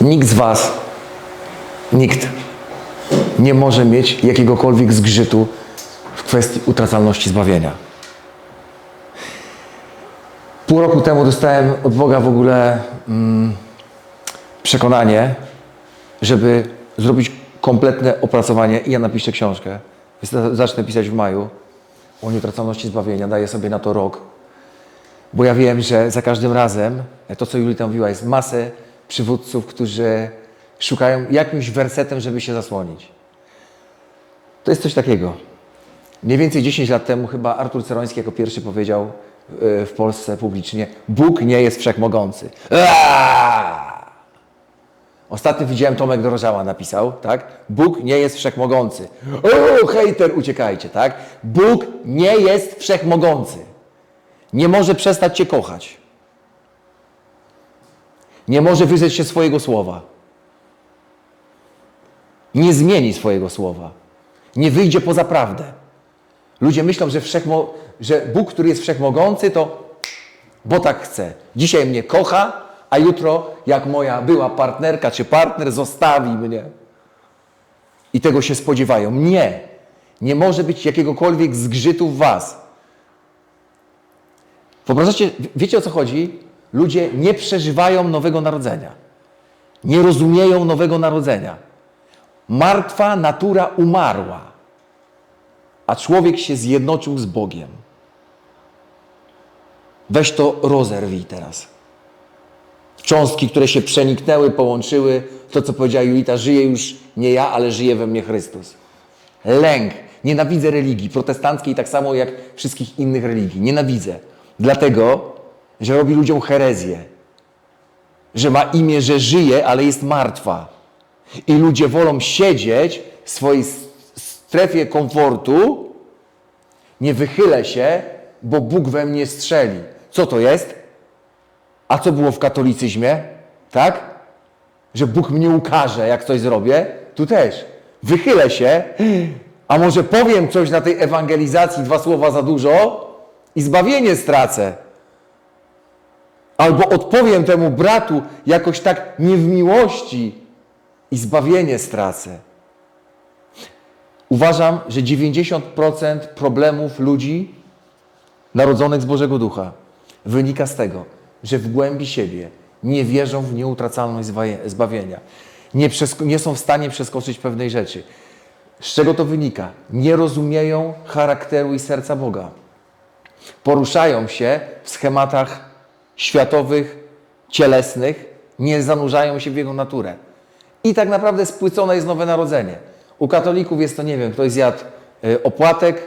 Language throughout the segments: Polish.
Nikt z Was, nikt nie może mieć jakiegokolwiek zgrzytu w kwestii utracalności zbawienia. Pół roku temu dostałem od Boga w ogóle mm, przekonanie, żeby zrobić kompletne opracowanie i ja napiszę książkę. Zacznę pisać w maju o nieutracalności zbawienia. Daję sobie na to rok. Bo ja wiem, że za każdym razem, to co Julita mówiła, jest masę przywódców, którzy szukają jakimś wersetem, żeby się zasłonić. To jest coś takiego. Mniej więcej 10 lat temu chyba Artur Ceroński jako pierwszy powiedział e, w Polsce publicznie Bóg nie jest wszechmogący. Ostatnio widziałem Tomek Dorożała napisał, tak? Bóg nie jest wszechmogący. O, hejter, uciekajcie, tak? Bóg nie jest wszechmogący. Nie może przestać Cię kochać. Nie może wyrzec się swojego słowa. Nie zmieni swojego słowa. Nie wyjdzie poza prawdę. Ludzie myślą, że, wszechmo, że Bóg, który jest wszechmogący, to bo tak chce. Dzisiaj mnie kocha, a jutro, jak moja była partnerka czy partner, zostawi mnie. I tego się spodziewają. Nie. Nie może być jakiegokolwiek zgrzytu w Was. Wyobrażacie, wiecie o co chodzi? Ludzie nie przeżywają nowego narodzenia. Nie rozumieją nowego narodzenia. Martwa natura umarła, a człowiek się zjednoczył z Bogiem. Weź to rozerwij teraz. Cząstki, które się przeniknęły, połączyły, to co powiedziała Julita, żyje już nie ja, ale żyje we mnie Chrystus. Lęk. Nienawidzę religii protestanckiej tak samo jak wszystkich innych religii. Nienawidzę. Dlatego, że robi ludziom herezję. Że ma imię, że żyje, ale jest martwa. I ludzie wolą siedzieć w swojej strefie komfortu, nie wychylę się, bo Bóg we mnie strzeli. Co to jest? A co było w katolicyzmie? Tak? Że Bóg mnie ukaże, jak coś zrobię? Tu też. Wychylę się, a może powiem coś na tej ewangelizacji, dwa słowa za dużo i zbawienie stracę. Albo odpowiem temu bratu jakoś tak nie w miłości i zbawienie stracę. Uważam, że 90% problemów ludzi narodzonych z Bożego Ducha wynika z tego, że w głębi siebie nie wierzą w nieutracalność zbawienia. Nie, nie są w stanie przeskoczyć pewnej rzeczy. Z czego to wynika? Nie rozumieją charakteru i serca Boga. Poruszają się w schematach światowych, cielesnych, nie zanurzają się w Jego naturę. I tak naprawdę spłycone jest nowe narodzenie. U katolików jest to, nie wiem, ktoś zjadł e, opłatek,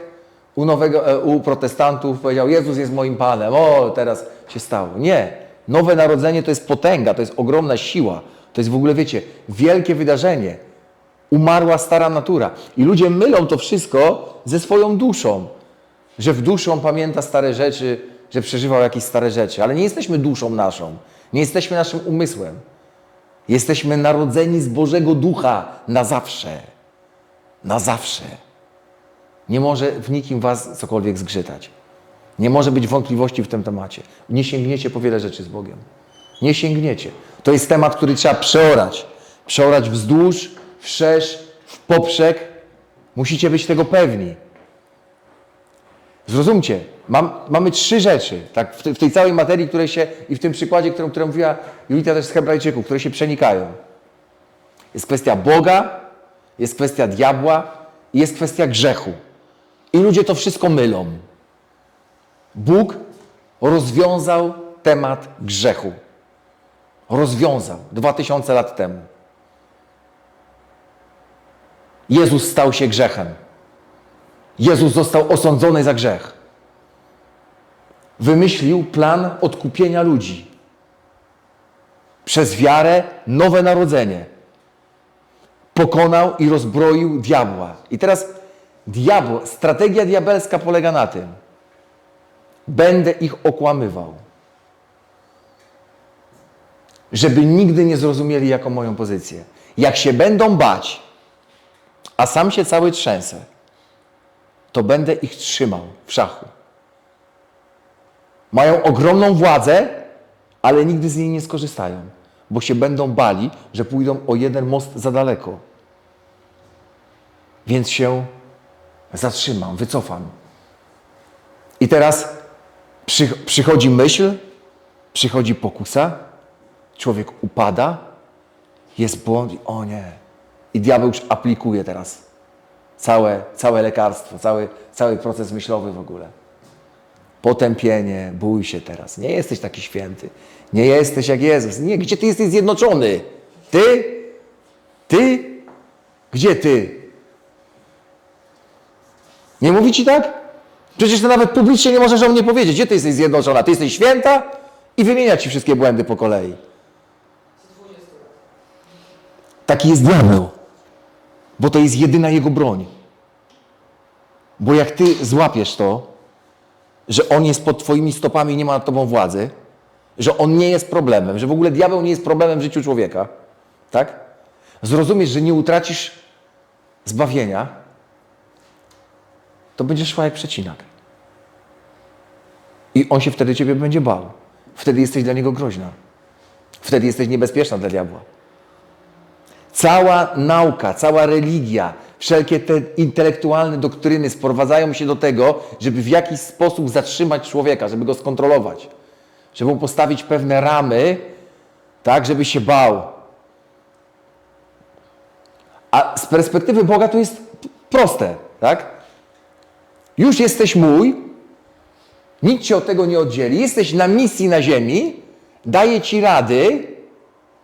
u, nowego, e, u protestantów powiedział, Jezus jest moim Panem, o, teraz się stało. Nie. Nowe narodzenie to jest potęga, to jest ogromna siła. To jest w ogóle, wiecie, wielkie wydarzenie. Umarła stara natura. I ludzie mylą to wszystko ze swoją duszą. Że w duszy on pamięta stare rzeczy, że przeżywał jakieś stare rzeczy. Ale nie jesteśmy duszą naszą. Nie jesteśmy naszym umysłem. Jesteśmy narodzeni z Bożego Ducha na zawsze. Na zawsze. Nie może w nikim was cokolwiek zgrzytać. Nie może być wątpliwości w tym temacie. Nie sięgniecie po wiele rzeczy z Bogiem. Nie sięgniecie. To jest temat, który trzeba przeorać. Przeorać wzdłuż, wszerz, w poprzek. Musicie być tego pewni. Zrozumcie, mam, mamy trzy rzeczy tak, w, te- w tej całej materii, które się i w tym przykładzie, którą, którą mówiła Julita też z Hebrajczyków, które się przenikają. Jest kwestia Boga, jest kwestia diabła i jest kwestia grzechu. I ludzie to wszystko mylą. Bóg rozwiązał temat grzechu. Rozwiązał dwa tysiące lat temu. Jezus stał się grzechem. Jezus został osądzony za grzech. Wymyślił plan odkupienia ludzi. Przez wiarę nowe narodzenie. Pokonał i rozbroił diabła. I teraz diabł, strategia diabelska polega na tym. Będę ich okłamywał. Żeby nigdy nie zrozumieli jako moją pozycję. Jak się będą bać, a sam się cały trzęsę, to będę ich trzymał w szachu. Mają ogromną władzę, ale nigdy z niej nie skorzystają. bo się będą bali, że pójdą o jeden most za daleko. Więc się zatrzymam, wycofam. I teraz przy, przychodzi myśl, przychodzi pokusa, człowiek upada, jest błąd i o nie. I diabeł już aplikuje teraz całe, całe lekarstwo, cały, cały proces myślowy w ogóle. Potępienie, bój się teraz. Nie jesteś taki święty. Nie jesteś jak Jezus. Nie, gdzie ty jesteś zjednoczony? Ty? Ty? Gdzie ty? Nie mówi ci tak? Przecież ty nawet publicznie nie możesz o mnie powiedzieć. Gdzie ty jesteś zjednoczona? Ty jesteś święta? I wymienia ci wszystkie błędy po kolei. Taki jest diabeł. Bo to jest jedyna jego broń. Bo jak ty złapiesz to, że on jest pod twoimi stopami i nie ma nad tobą władzy, że on nie jest problemem, że w ogóle diabeł nie jest problemem w życiu człowieka, tak? Zrozumiesz, że nie utracisz zbawienia, to będziesz szła jak przecinak. I on się wtedy ciebie będzie bał. Wtedy jesteś dla niego groźna. Wtedy jesteś niebezpieczna dla diabła. Cała nauka, cała religia, wszelkie te intelektualne doktryny sprowadzają się do tego, żeby w jakiś sposób zatrzymać człowieka, żeby go skontrolować, żeby mu postawić pewne ramy, tak, żeby się bał. A z perspektywy Boga to jest proste, tak? Już jesteś mój, nikt cię od tego nie oddzieli, jesteś na misji na ziemi, daję ci rady,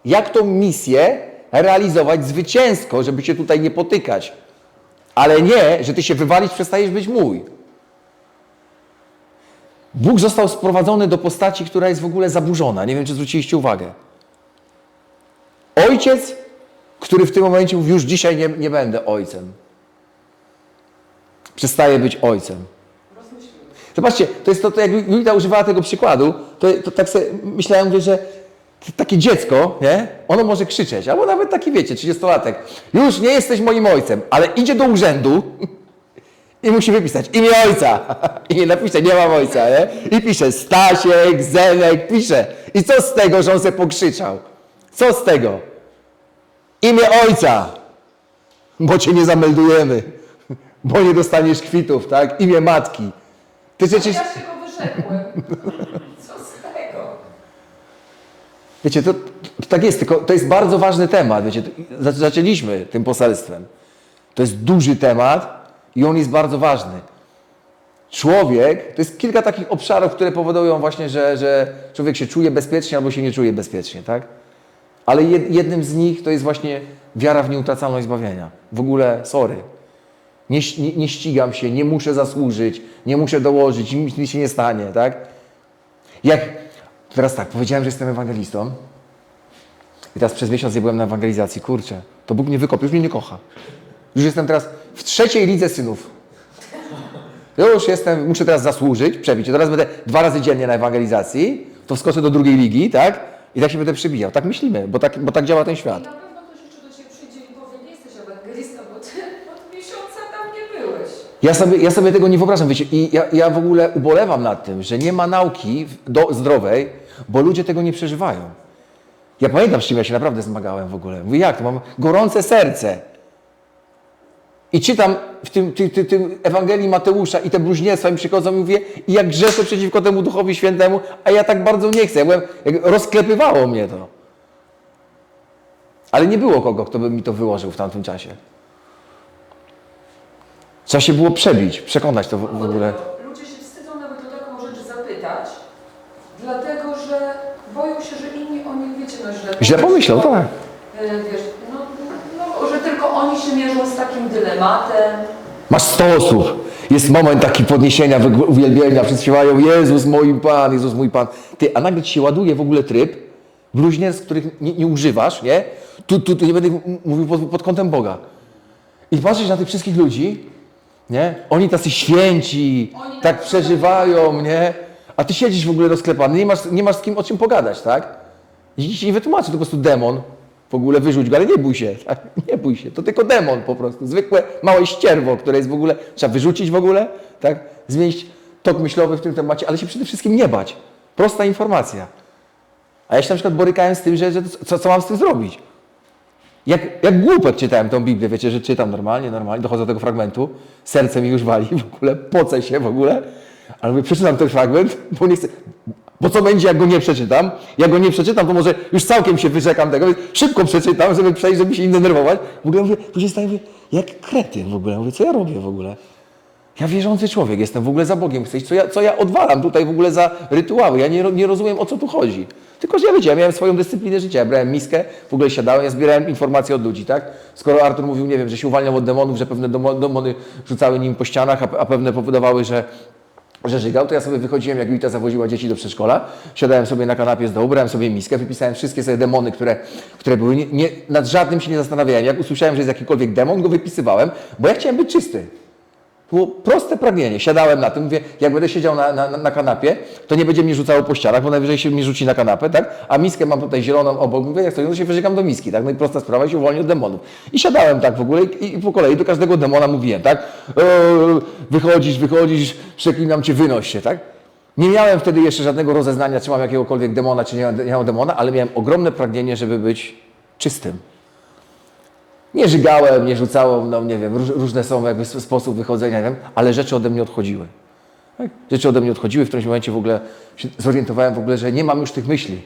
jak tą misję realizować zwycięsko, żeby się tutaj nie potykać. Ale nie, że ty się wywalić, przestajesz być mój. Bóg został sprowadzony do postaci, która jest w ogóle zaburzona. Nie wiem, czy zwróciliście uwagę. Ojciec, który w tym momencie mówi, już dzisiaj nie, nie będę ojcem. Przestaje być ojcem. Zobaczcie, to jest to, to jak Julita używała tego przykładu, to, to tak sobie myślałem, że takie dziecko, nie? Ono może krzyczeć, albo nawet taki, wiecie, 30-latek. Już nie jesteś moim ojcem, ale idzie do urzędu i musi wypisać imię ojca. I nie napisze, nie mam ojca, nie? I pisze Stasiek, Zenek, pisze. I co z tego, że on se pokrzyczał? Co z tego? Imię ojca, bo cię nie zameldujemy, bo nie dostaniesz kwitów, tak? Imię matki. Ty przecież... Ja się go wyrzekłem. Co z tego? Wiecie, to, to tak jest, tylko to jest bardzo ważny temat. Wiecie, zaczęliśmy tym poselstwem. To jest duży temat i on jest bardzo ważny. Człowiek, to jest kilka takich obszarów, które powodują właśnie, że, że człowiek się czuje bezpiecznie albo się nie czuje bezpiecznie, tak? Ale jed, jednym z nich to jest właśnie wiara w nieutracalność zbawienia. W ogóle, sorry. Nie, nie, nie ścigam się, nie muszę zasłużyć, nie muszę dołożyć, nic mi się nie stanie, tak? Jak, teraz tak, powiedziałem, że jestem ewangelistą i teraz przez miesiąc nie byłem na ewangelizacji, kurczę, to Bóg mnie wykopie, już mnie nie kocha. Już jestem teraz w trzeciej lidze synów. Już jestem, muszę teraz zasłużyć, przebić. Teraz będę dwa razy dziennie na ewangelizacji, to wskoczę do drugiej ligi, tak? I tak się będę przybijał. Tak myślimy, bo tak, bo tak działa ten świat. na pewno ktoś jeszcze do Ciebie przyjdzie i powie, nie jesteś ewangelistą, bo Ty od miesiąca tam nie byłeś. Ja sobie, ja sobie tego nie wyobrażam, wiecie, i ja, ja w ogóle ubolewam nad tym, że nie ma nauki do, zdrowej, bo ludzie tego nie przeżywają. Ja pamiętam, z czym ja się naprawdę zmagałem w ogóle. Mówię, jak to? Mam gorące serce. I czytam w tym, ty, ty, tym Ewangelii Mateusza i te bluźnierstwa mi przychodzą i mówię, i jak grzeszę przeciwko temu Duchowi Świętemu, a ja tak bardzo nie chcę. Ja byłem, rozklepywało mnie to. Ale nie było kogo, kto by mi to wyłożył w tamtym czasie. Trzeba się było przebić, przekonać to w, w ogóle. Dlatego Ludzie się wstydzą nawet o taką rzecz zapytać, dlatego że boją się, że inni o nich, wiecie, no źle pomyślą. tak. E, Wiesz, no, no, że tylko oni się mierzą z takim dylematem. Masz 100 osób. Jest moment taki podniesienia, uwielbienia, wszyscy śpiewają Jezus mój Pan, Jezus mój Pan. Ty, a nagle ci się ładuje w ogóle tryb bluźnierstw, których nie, nie używasz, nie? Tu, tu, tu nie będę mówił pod, pod kątem Boga. I patrzysz na tych wszystkich ludzi, nie? Oni tacy święci, Oni tak przeżywają, nie? A ty siedzisz w ogóle rozklepany, nie masz, nie masz z kim o czym pogadać, tak? Ci nie wytłumaczy, to po prostu demon. W ogóle wyrzuć go, ale nie bój się, tak? nie bój się, to tylko demon po prostu, zwykłe małe ścierwo, które jest w ogóle, trzeba wyrzucić w ogóle, tak? Zmienić tok myślowy w tym temacie, ale się przede wszystkim nie bać. Prosta informacja. A ja się na przykład borykałem z tym, że, że co, co mam z tym zrobić? Jak, jak głupek czytałem tą Biblię, wiecie, że czytam normalnie, normalnie, dochodzę do tego fragmentu, serce mi już wali w ogóle, pocę się w ogóle, ale mówię, przeczytam ten fragment, bo nie chcę, bo co będzie, jak go nie przeczytam? Jak go nie przeczytam, to może już całkiem się wyrzekam tego, więc szybko przeczytam, żeby przejść, żeby się nie denerwować. W ogóle mówię, później staję, mówię, jak kretyn w ogóle, mówię, co ja robię w ogóle? Ja wierzący człowiek, jestem w ogóle za Bogiem, co ja, co ja odwalam tutaj w ogóle za rytuały, ja nie, nie rozumiem o co tu chodzi. Tylko, że ja wiecie, ja miałem swoją dyscyplinę życia, ja brałem miskę, w ogóle siadałem, ja zbierałem informacje od ludzi, tak? Skoro Artur mówił, nie wiem, że się uwalniał od demonów, że pewne demony rzucały nim po ścianach, a pewne powodowały, że że żygał, to ja sobie wychodziłem, jak Wita zawoziła dzieci do przedszkola, siadałem sobie na kanapie z dołu, brałem sobie miskę, wypisałem wszystkie sobie demony, które, które były, nie, nie, nad żadnym się nie zastanawiałem. Jak usłyszałem, że jest jakikolwiek demon, go wypisywałem, bo ja chciałem być czysty. Było proste pragnienie. Siadałem na tym, mówię, jak będę siedział na, na, na kanapie, to nie będzie mnie rzucało po ścianach, bo najwyżej się mnie rzuci na kanapę, tak? A miskę mam tutaj zieloną obok, mówię, jak to, to się wyżygam do miski, tak? No i prosta sprawa, się uwolnię od demonów. I siadałem tak w ogóle i, i po kolei do każdego demona mówiłem, tak? Eee, wychodzisz, wychodzisz, przeklinam cię, wynoś się, tak? Nie miałem wtedy jeszcze żadnego rozeznania, czy mam jakiegokolwiek demona, czy nie nie mam demona, ale miałem ogromne pragnienie, żeby być czystym. Nie żygałem, nie rzucałem, no nie wiem, róż, różne są jakby sposób wychodzenia, wiem, ale rzeczy ode mnie odchodziły. Tak? Rzeczy ode mnie odchodziły, w którymś momencie w ogóle się zorientowałem w ogóle, że nie mam już tych myśli.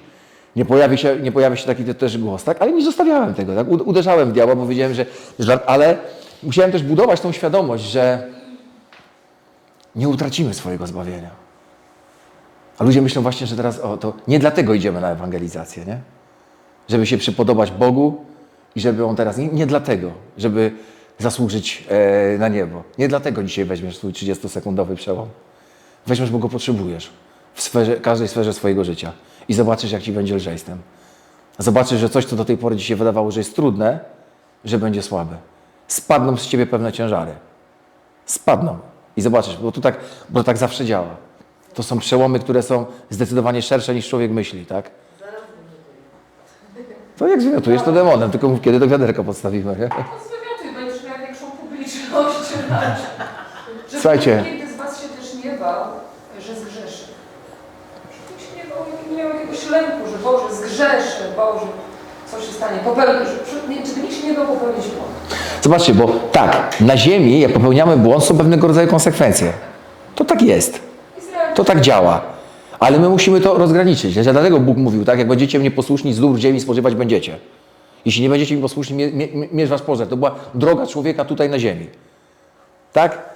Nie pojawi się, nie pojawi się taki te- też głos, tak? Ale nie zostawiałem tego, tak? Uderzałem w diabła, bo wiedziałem, że, że... Ale musiałem też budować tą świadomość, że nie utracimy swojego zbawienia. A ludzie myślą właśnie, że teraz, o, to nie dlatego idziemy na ewangelizację, nie? Żeby się przypodobać Bogu i żeby On teraz, nie, nie dlatego, żeby zasłużyć e, na niebo. Nie dlatego dzisiaj weźmiesz swój 30-sekundowy przełom. Weźmiesz, bo go potrzebujesz w sferze, każdej sferze swojego życia i zobaczysz, jak Ci będzie lżej z tym. Zobaczysz, że coś, co do tej pory Ci się wydawało, że jest trudne, że będzie słabe. Spadną z Ciebie pewne ciężary. Spadną. I zobaczysz, bo to tak, bo to tak zawsze działa. To są przełomy, które są zdecydowanie szersze niż człowiek myśli, tak? To jak zmiotujesz, to demonem, tylko mów, kiedy do wiaderka podstawimy, nie? No zwymiotuj, będziesz miał większą publiczność. Żeby Słuchajcie. Nikt z Was się też nie bał, że zgrzeszy. Żeby się nie, bał, nie miał jakiegoś lęku, że Boże, zgrzeszę, Boże, co się stanie, popełnię, że- nie- żeby nikt się nie bał popełnić błąd. Zobaczcie, bo tak, na ziemi, jak popełniamy błąd, są pewnego rodzaju konsekwencje. To tak jest. To tak działa. Ale my musimy to rozgraniczyć. Ja Dlatego Bóg mówił, tak, jak będziecie mnie posłuszni, z dóbr ziemi spożywać będziecie. Jeśli nie będziecie mi posłuszni, mie, mie, mierz was pożar. To była droga człowieka tutaj na ziemi. Tak?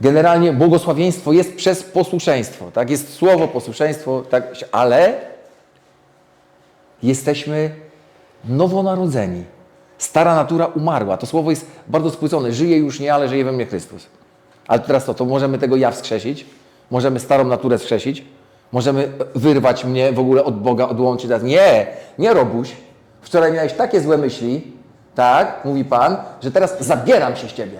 Generalnie błogosławieństwo jest przez posłuszeństwo. Tak? Jest słowo posłuszeństwo, tak? ale jesteśmy nowonarodzeni. Stara natura umarła. To słowo jest bardzo spłycone. Żyje już nie, ale żyje we mnie Chrystus. Ale teraz to, to możemy tego ja wskrzesić? Możemy starą naturę wskrzesić? Możemy wyrwać mnie w ogóle od Boga, odłączyć teraz? Nie, nie robuś. Wczoraj miałeś takie złe myśli, tak, mówi Pan, że teraz zabieram się z Ciebie.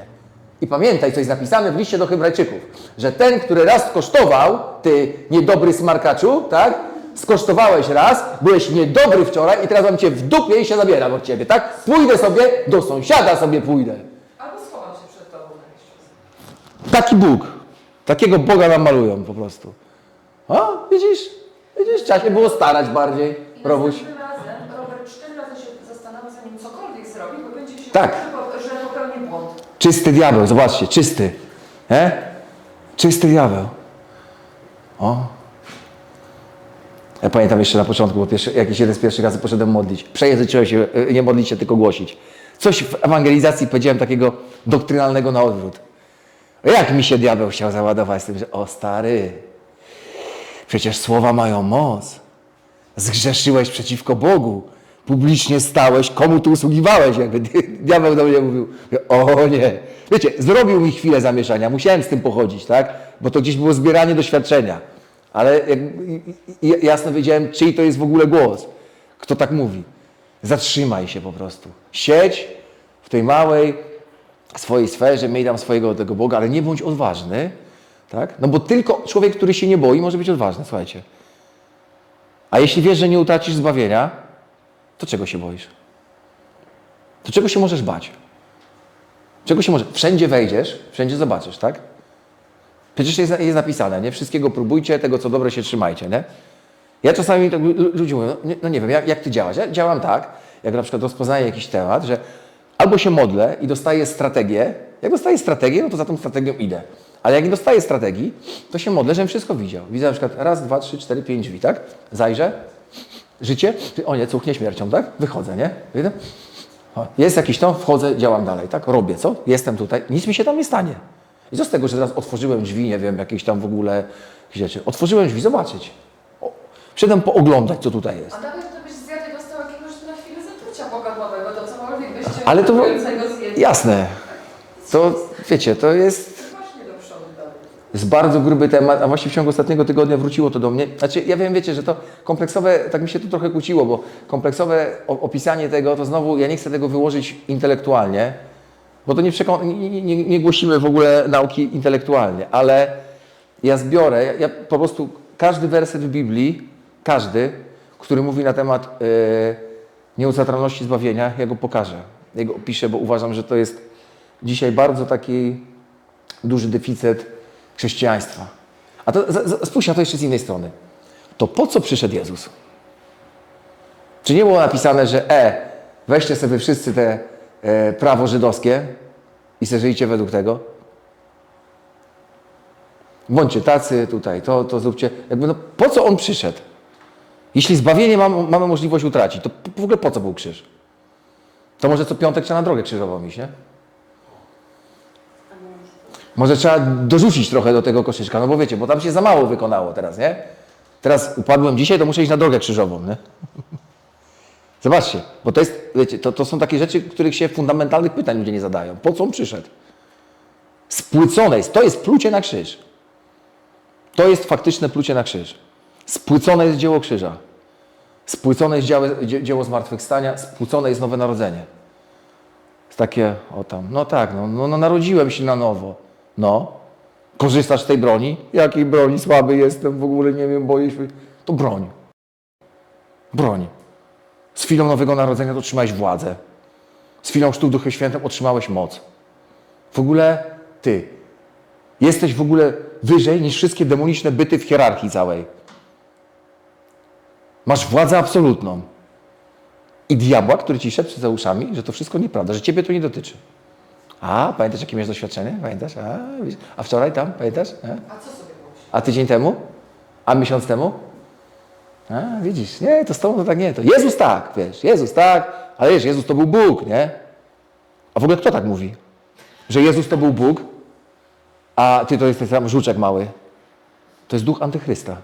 I pamiętaj, co jest napisane w liście do Hebrajczyków, że ten, który raz skosztował, ty niedobry smarkaczu, tak, skosztowałeś raz, byłeś niedobry wczoraj i teraz mam Cię w dupie i się zabieram od Ciebie, tak? Pójdę sobie, do sąsiada sobie pójdę. Albo schowam się przed Tobą na jakiś czas. Taki Bóg. Takiego Boga nam malują po prostu. O, widzisz? Widzisz, trzeba się było starać bardziej, Robuś. razem Robert cztery razy się zastanawia, zanim cokolwiek zrobi, bo będzie się Tak. że, że popełni błąd. Czysty diabeł, zobaczcie, czysty. E? Czysty diabeł. O. Ja pamiętam jeszcze na początku, bo pierwszy, jakiś jeden z pierwszych razy poszedłem modlić. Przejęzyczyłem się, e, nie modlić się, tylko głosić. Coś w ewangelizacji powiedziałem takiego doktrynalnego na odwrót. Jak mi się diabeł chciał załadować z tym, że o stary, przecież słowa mają moc. Zgrzeszyłeś przeciwko Bogu. Publicznie stałeś, komu tu usługiwałeś, jakby di- diabeł do mnie mówił. O nie. Wiecie, zrobił mi chwilę zamieszania, musiałem z tym pochodzić, tak? Bo to gdzieś było zbieranie doświadczenia. Ale jasno wiedziałem, czyj to jest w ogóle głos. Kto tak mówi. Zatrzymaj się po prostu. Siedź w tej małej swojej sferze, miej tam swojego tego Boga, ale nie bądź odważny, tak? No bo tylko człowiek, który się nie boi, może być odważny, słuchajcie. A jeśli wiesz, że nie utracisz zbawienia, to czego się boisz? To czego się możesz bać? Czego się może? Wszędzie wejdziesz, wszędzie zobaczysz, tak? Przecież jest, jest napisane, nie? Wszystkiego próbujcie, tego co dobre się trzymajcie, nie? Ja czasami tak, lu- ludzie mówią, no nie, no nie wiem, jak, jak ty działasz? Ja działam tak, jak na przykład rozpoznaję jakiś temat, że albo się modlę i dostaję strategię. Jak dostaję strategię, no to za tą strategią idę. Ale jak nie dostaję strategii, to się modlę, żebym wszystko widział. Widzę na przykład raz, dwa, trzy, cztery, pięć drzwi, tak? Zajrzę, życie, o nie, cuchnie śmiercią, tak? Wychodzę, nie? Wyjdę. Jest jakiś to, wchodzę, działam dalej, tak? Robię, co? Jestem tutaj, nic mi się tam nie stanie. I co z tego, że teraz otworzyłem drzwi, nie wiem, jakieś tam w ogóle rzeczy. Otworzyłem drzwi, zobaczyć. O, Przyszedłem pooglądać, co tutaj jest. A nawet gdybyś zjadł i dostał jakiegoś na chwilę zatrucia pogadłowego, to cokolwiek byście Ale to-. Jasne. To, wiecie, to jest Właśnie jest bardzo gruby temat, a właściwie w ciągu ostatniego tygodnia wróciło to do mnie. Znaczy, ja wiem, wiecie, że to kompleksowe, tak mi się to trochę kłóciło, bo kompleksowe opisanie tego, to znowu, ja nie chcę tego wyłożyć intelektualnie, bo to nie, nie, nie, nie, głosimy w ogóle nauki intelektualnie, ale ja zbiorę, ja, ja po prostu każdy werset w Biblii, każdy, który mówi na temat nieutratalności zbawienia, ja go pokażę. Ja go opiszę, bo uważam, że to jest dzisiaj bardzo taki duży deficyt chrześcijaństwa. A to spójrz na to jeszcze z innej strony. To po co przyszedł Jezus? Czy nie było napisane, że e, weźcie sobie wszyscy te e, prawo żydowskie i se żyjcie według tego? Bądźcie tacy tutaj, to, to zróbcie. Jakby no, po co On przyszedł? Jeśli zbawienie mamy, mamy możliwość utracić, to w ogóle po co był krzyż? To może co piątek trzeba na drogę krzyżową iść, nie? Może trzeba dorzucić trochę do tego koszyczka, no bo wiecie, bo tam się za mało wykonało teraz, nie? Teraz upadłem dzisiaj, to muszę iść na drogę krzyżową, nie? Zobaczcie, bo to jest, wiecie, to, to są takie rzeczy, których się fundamentalnych pytań ludzie nie zadają. Po co on przyszedł? Spłycone jest, to jest plucie na krzyż. To jest faktyczne plucie na krzyż. Spłycone jest dzieło krzyża. Spłycone jest dzieło, dzie- dzieło zmartwychwstania, spłycone jest nowe narodzenie. Jest takie, o tam, no tak, no, no, no narodziłem się na nowo. No, korzystasz z tej broni? Jakiej broni? Słaby jestem, w ogóle nie wiem, boję się. To broń. Broń. Z chwilą nowego narodzenia otrzymałeś władzę. Z chwilą chrztu w Duchu Świętym otrzymałeś moc. W ogóle ty jesteś w ogóle wyżej niż wszystkie demoniczne byty w hierarchii całej. Masz władzę absolutną. I diabła, który ci szepcze za uszami, że to wszystko nieprawda, że ciebie to nie dotyczy. A, pamiętasz, jakie miałeś doświadczenie? Pamiętasz? A? A wczoraj tam, pamiętasz? A? A co sobie myślisz? A tydzień temu? A miesiąc temu? A, widzisz, nie, to z tobą to tak nie. To Jezus tak, wiesz, Jezus tak, ale wiesz, Jezus to był Bóg, nie? A w ogóle kto tak mówi? Że Jezus to był Bóg, a ty to jesteś tam żuczek mały. To jest duch antychrysta,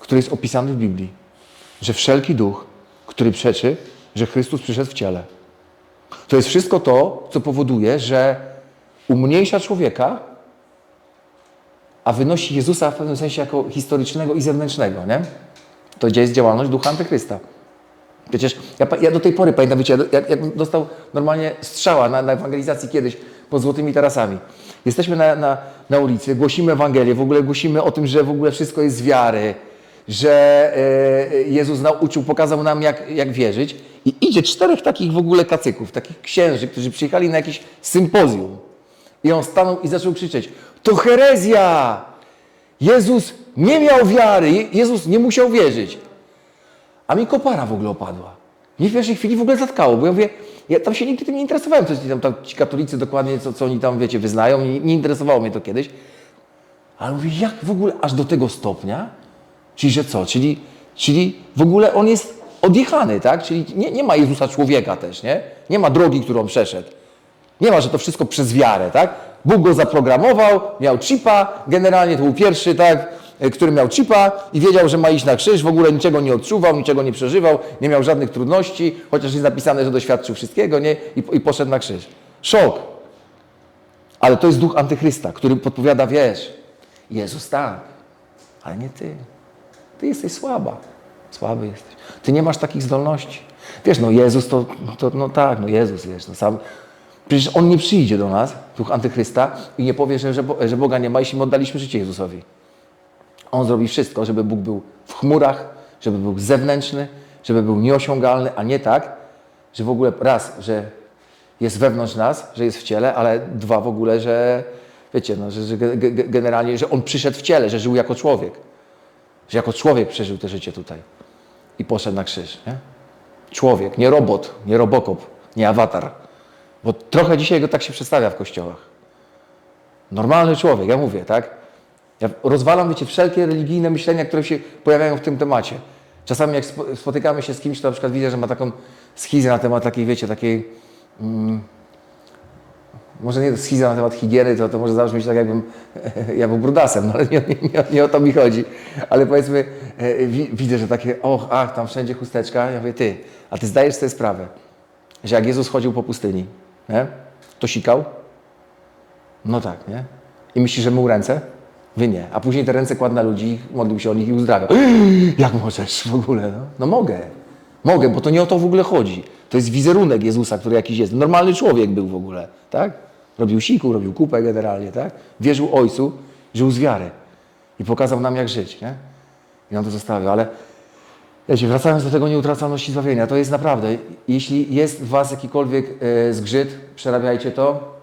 który jest opisany w Biblii. Że wszelki duch, który przeczy, że Chrystus przyszedł w ciele. To jest wszystko to, co powoduje, że umniejsza człowieka, a wynosi Jezusa w pewnym sensie jako historycznego i zewnętrznego, nie? To jest działalność ducha antychrysta. Przecież ja, ja do tej pory pamiętam, wiecie, jak dostał normalnie strzała na, na ewangelizacji kiedyś pod Złotymi Tarasami. Jesteśmy na, na, na ulicy, głosimy Ewangelię, w ogóle głosimy o tym, że w ogóle wszystko jest z wiary, że e, Jezus nauczył, pokazał nam, jak, jak wierzyć. I idzie czterech takich w ogóle kacyków, takich księży, którzy przyjechali na jakieś sympozjum. I on stanął i zaczął krzyczeć: To herezja! Jezus nie miał wiary, Je- Jezus nie musiał wierzyć. A mi kopara w ogóle opadła. Mnie w pierwszej chwili w ogóle zatkało, bo ja mówię, ja tam się nigdy tym nie interesowałem, co tam, tam ci katolicy dokładnie, co, co oni tam, wiecie, wyznają, nie, nie interesowało mnie to kiedyś. Ale mówię, jak w ogóle aż do tego stopnia? Czyli, że co? Czyli, czyli w ogóle on jest odjechany, tak? Czyli nie, nie ma Jezusa człowieka też, nie? Nie ma drogi, którą przeszedł. Nie ma, że to wszystko przez wiarę, tak? Bóg go zaprogramował, miał chipa, generalnie to był pierwszy, tak, e, który miał chipa i wiedział, że ma iść na krzyż, w ogóle niczego nie odczuwał, niczego nie przeżywał, nie miał żadnych trudności, chociaż jest napisane, że doświadczył wszystkiego, nie? I, i poszedł na krzyż. Szok. Ale to jest duch antychrysta, który podpowiada, wiesz, Jezus tak, ale nie ty. Ty jesteś słaba. Słaby jesteś. Ty nie masz takich zdolności. Wiesz, no Jezus to, to no tak, no Jezus, wiesz, no sam. Przecież On nie przyjdzie do nas, duch antychrysta, i nie powie, że, że, Bo- że Boga nie ma, jeśli my oddaliśmy życie Jezusowi. On zrobi wszystko, żeby Bóg był w chmurach, żeby był zewnętrzny, żeby był nieosiągalny, a nie tak, że w ogóle raz, że jest wewnątrz nas, że jest w ciele, ale dwa w ogóle, że wiecie, no, że, że ge- ge- generalnie, że On przyszedł w ciele, że żył jako człowiek. Że jako człowiek przeżył to życie tutaj i poszedł na krzyż. Nie? Człowiek, nie robot, nie robokop, nie awatar. Bo trochę dzisiaj go tak się przedstawia w kościołach. Normalny człowiek, ja mówię, tak? Ja rozwalam, wiecie, wszelkie religijne myślenia, które się pojawiają w tym temacie. Czasami jak spo- spotykamy się z kimś, to na przykład widzę, że ma taką schizę na temat takiej, wiecie, takiej... Mm, może nie schizę na temat higieny, to, to może zabrzmieć tak, jakbym ja był brudasem, no ale nie, nie, nie, o to mi chodzi. Ale powiedzmy, e, wi, widzę, że takie, och, ach, tam wszędzie chusteczka. Ja mówię, ty, a ty zdajesz sobie sprawę, że jak Jezus chodził po pustyni, nie? to sikał? No tak, nie? I myślisz, że mył ręce? Wy nie. A później te ręce kładł na ludzi, modlił się o nich i uzdrawiał. Jak możesz w ogóle? No, no mogę. Mogę, bo to nie o to w ogóle chodzi. To jest wizerunek Jezusa, który jakiś jest. Normalny człowiek był w ogóle, tak? Robił siku, robił kupę generalnie, tak? Wierzył Ojcu, żył z wiary. I pokazał nam, jak żyć, nie? I nam to zostawił, ale Wiecie, wracając do tego nieutracalności zbawienia, to jest naprawdę, jeśli jest w Was jakikolwiek e, zgrzyt, przerabiajcie to,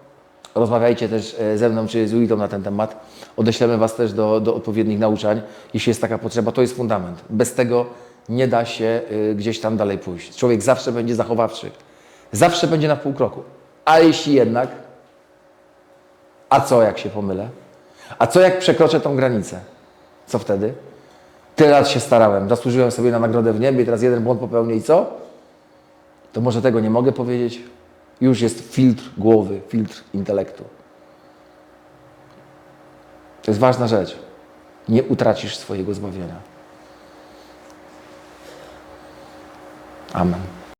rozmawiajcie też e, ze mną czy z Julitą na ten temat, odeślemy Was też do, do odpowiednich nauczań, jeśli jest taka potrzeba, to jest fundament. Bez tego nie da się e, gdzieś tam dalej pójść. Człowiek zawsze będzie zachowawczy, zawsze będzie na pół kroku, ale jeśli jednak, a co jak się pomylę? A co jak przekroczę tą granicę? Co wtedy? Tyle lat się starałem, zasłużyłem sobie na nagrodę w niebie teraz jeden błąd popełnię i co? To może tego nie mogę powiedzieć? Już jest filtr głowy, filtr intelektu. To jest ważna rzecz. Nie utracisz swojego zbawienia. Amen.